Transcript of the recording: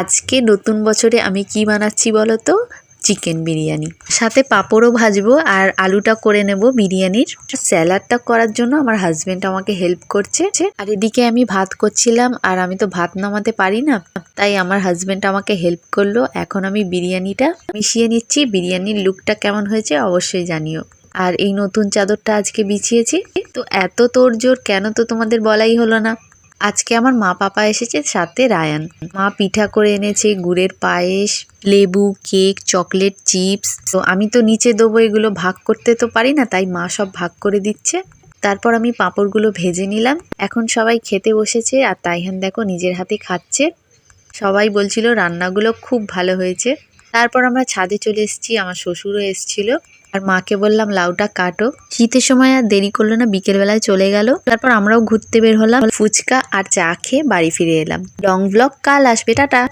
আজকে নতুন বছরে আমি কি বানাচ্ছি বলো তো চিকেন বিরিয়ানি। সাথে পাঁপড়ও ভাজবো আর আলুটা করে নেব বিরিয়ানির। স্যালাডটা করার জন্য আমার হাজবেন্ড আমাকে হেল্প করছে। আর এদিকে আমি ভাত করছিলাম আর আমি তো ভাত নামাতে পারি না। তাই আমার হাজবেন্ড আমাকে হেল্প করল। এখন আমি বিরিয়ানিটা মিশিয়ে নিচ্ছি। বিরিয়ানির লুকটা কেমন হয়েছে অবশ্যই জানিও। আর এই নতুন চাদরটা আজকে বিছিয়েছি। তো এত তোড়জোড় কেন তো তোমাদের বলাই হলো না? আজকে আমার মা পাপা এসেছে সাথে রায়ান। মা পিঠা করে এনেছে, গুড়ের পায়েস, লেবু, কেক, চকলেট, চিপস। তো আমি তো নিচে দেবো, এগুলো ভাগ করতে তো পারি না, তাই মা সব ভাগ করে দিচ্ছে। তারপর আমি পাঁপড়গুলো ভেজে নিলাম। এখন সবাই খেতে বসেছে আর তাইহান দেখো নিজের হাতে খাচ্ছে। সবাই বলছিল রান্নাগুলো খুব ভালো হয়েছে। তারপর আমরা ছাদে চলে এসেছি, আমার শ্বশুরও এসেছিল। আর মাকে বললাম, লাউটা কাটো। শীতের সময় আর দেরি করল না বিকেলবেলায় চলে গেল। তারপর আমরাও ঘুরতে বের হলাম, ফুচকা আর চা খেয়ে বাড়ি ফিরে এলাম। লং ব্লক কাল আসবে, টাটা।